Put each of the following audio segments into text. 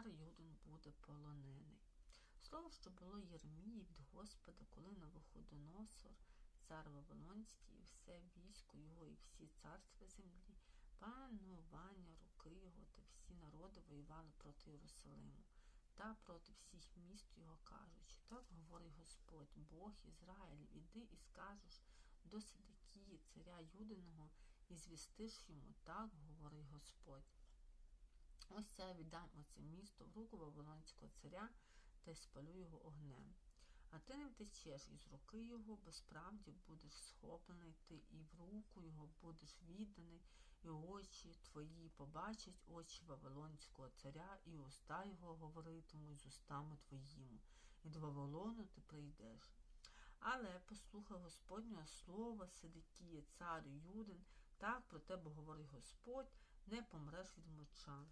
цар Юдин буде полонений. Слово, що було Єрмії від Господа, коли Навуходоносор, цар Вавилонський, і все військо його, і всі царства землі, панування руки його та всі народи воювали проти Єрусалиму та проти всіх міст його кажучи, так говорить Господь, Бог Ізраїль, іди і скажеш до Сидикії, царя Юдиного, і звістиш йому, так говорить Господь. Ось я віддам оце місто в руку Вавилонського царя та й спалю його огнем. А ти не втечеш із руки його, бо справді будеш схоплений ти, і в руку його будеш відданий, і очі твої побачать очі Вавилонського царя, і уста його говоритимуть з устами твоїми, і до Вавилону ти прийдеш. Але послухай Господнього слова, Сидикіє, царю Юдин, так про тебе говорить Господь, не помреш від меча.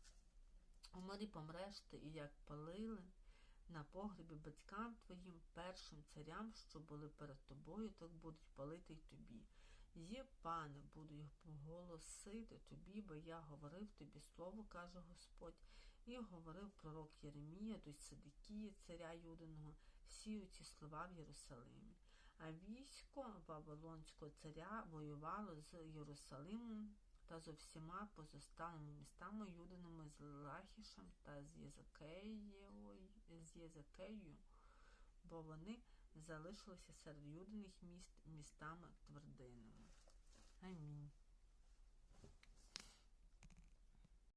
Морі помреш ти, і як палили на погребі батькам твоїм першим царям, що були перед тобою, так будуть палити й тобі. Є, пане, буду їх голосити тобі, бо я говорив тобі слово, каже Господь, і говорив пророк Єремія до Сидикії, царя Юдиного, всі ці слова в Єрусалимі. А військо Вавилонського царя воювало з Єрусалимом та з усіма позостаними містами Юдинами з Лахішем та з Єзекеєю, бо вони залишилися серед юдиних міст містами твердинами. Амінь.